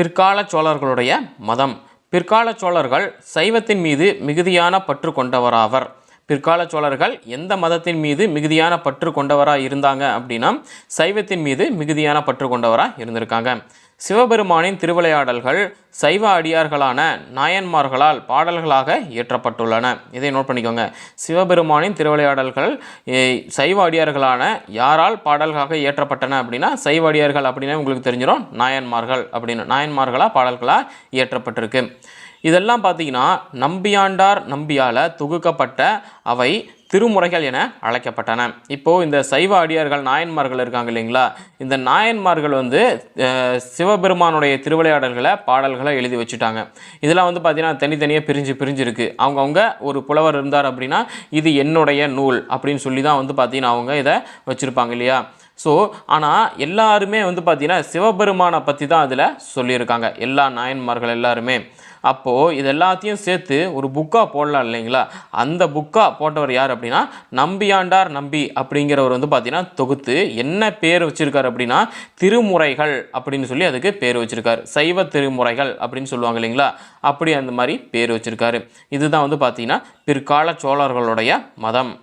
பிற்கால சோழர்களுடைய மதம். பிற்கால சோழர்கள் சைவத்தின் மீது மிகுதியான பற்று கொண்டவராவர். பிற்கால சோழர்கள் எந்த மதத்தின் மீது மிகுதியான பற்று கொண்டவராக இருந்தாங்க அப்படின்னா சைவத்தின் மீது மிகுதியான பற்று கொண்டவராக இருந்திருக்காங்க. சிவபெருமானின் திருவிளையாடல்கள் சைவ அடியார்களான நாயன்மார்களால் பாடல்களாக இயற்றப்பட்டுள்ளன. இதை நோட் பண்ணிக்கோங்க. சிவபெருமானின் திருவிளையாடல்கள் சைவ அடியார்களான யாரால் பாடல்களாக இயற்றப்பட்டன அப்படின்னா சைவ அடியார்கள் அப்படின்னா உங்களுக்கு தெரிஞ்சிடும் நாயன்மார்கள் அப்படின்னு நாயன்மார்களாக பாடல்களாக இயற்றப்பட்டிருக்கு. இதெல்லாம் பார்த்தீங்கன்னா நம்பியாண்டார் நம்பியால் தொகுக்கப்பட்ட அவை திருமுறைகள் என அழைக்கப்பட்டன. இப்போது இந்த சைவ அடியார்கள் நாயன்மார்கள் இருக்காங்க இல்லைங்களா? இந்த நாயன்மார்கள் வந்து சிவபெருமானுடைய திருவிளையாடல்களை பாடல்களை எழுதி வச்சுட்டாங்க. இதெல்லாம் வந்து பார்த்திங்கன்னா தனித்தனியாக பிரிஞ்சு பிரிஞ்சிருக்கு. அவங்கவுங்க ஒரு புலவர் இருந்தார் அப்படின்னா இது என்னுடைய நூல் அப்படின்னு சொல்லி தான் வந்து பார்த்திங்கன்னா அவங்க இதை வச்சுருப்பாங்க இல்லையா? ஸோ ஆனால் எல்லாருமே வந்து பார்த்திங்கன்னா சிவபெருமானை பற்றி தான் அதில் சொல்லியிருக்காங்க. எல்லா நாயன்மார்கள் எல்லாருமே. அப்போது இது எல்லாத்தையும் சேர்த்து ஒரு புக்காக போடலாம் இல்லைங்களா? அந்த புக்காக போட்டவர் யார் அப்படின்னா நம்பியாண்டார் நம்பி அப்படிங்கிறவர் வந்து பார்த்தீங்கன்னா தொகுத்து என்ன பேர் வச்சுருக்கார் அப்படின்னா திருமுறைகள் அப்படின்னு சொல்லி அதுக்கு பேர் வச்சுருக்கார். சைவ திருமுறைகள் அப்படின்னு சொல்லுவாங்க இல்லைங்களா? அப்படி அந்த மாதிரி பேர் வச்சுருக்காரு. இதுதான் வந்து பார்த்தீங்கன்னா பிற்கால சோழர்களுடைய மதம்.